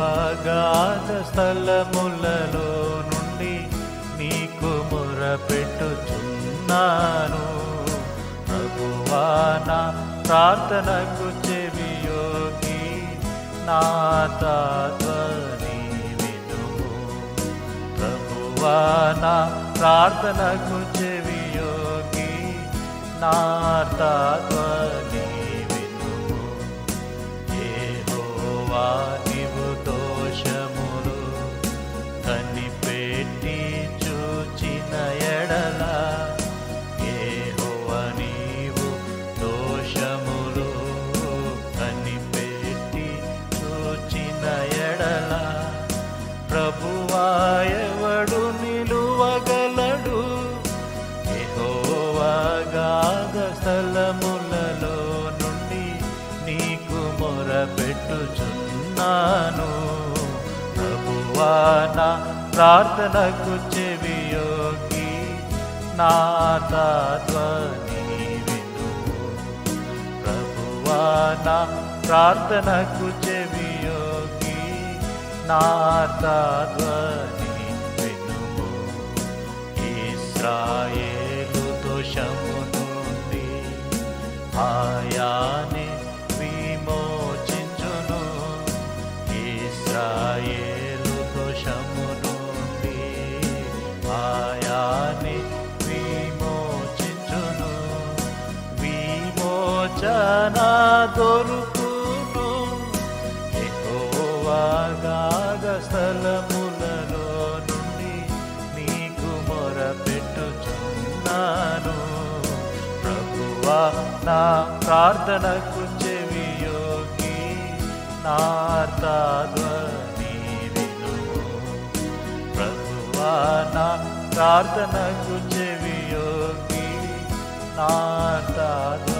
అగాధ స్థలములలో నుండి నీకు మొరపెట్టుచున్నాను. ప్రభువా నా ప్రార్థనకు చెవియోగి నా తాత్వని వినుము. ప్రభువా ప్రార్థనకు చెవియోగి నా తాత్వని ప్రభువా నిలువగలడు. యెహోవా స్థలములలో నుండి నీకు మొరపెట్టుచున్నాను. ప్రభువా ప్రార్థనకు చెవియోగి నా తాత్వని వినుము ప్రభువా ప్రార్థనకు చెవియోగి నా తాత్వని వినుము ఇస్రాయేలు దోషము నుండి ఆయాని విమోచించును. ఇస్రాయేలు దోషము నుండి ఆయాని విమోచించును. విమోచన దొరుకును అగాధ స్థలములలో నుండి నీకు మొరపెట్టుచున్నాను. ప్రభువా నా ప్రార్థనకు చెవియోగి నార్తాధ్వని వినుము ప్రభువా నా ప్రార్థనకు చెవియోగి నార్తాధ్వని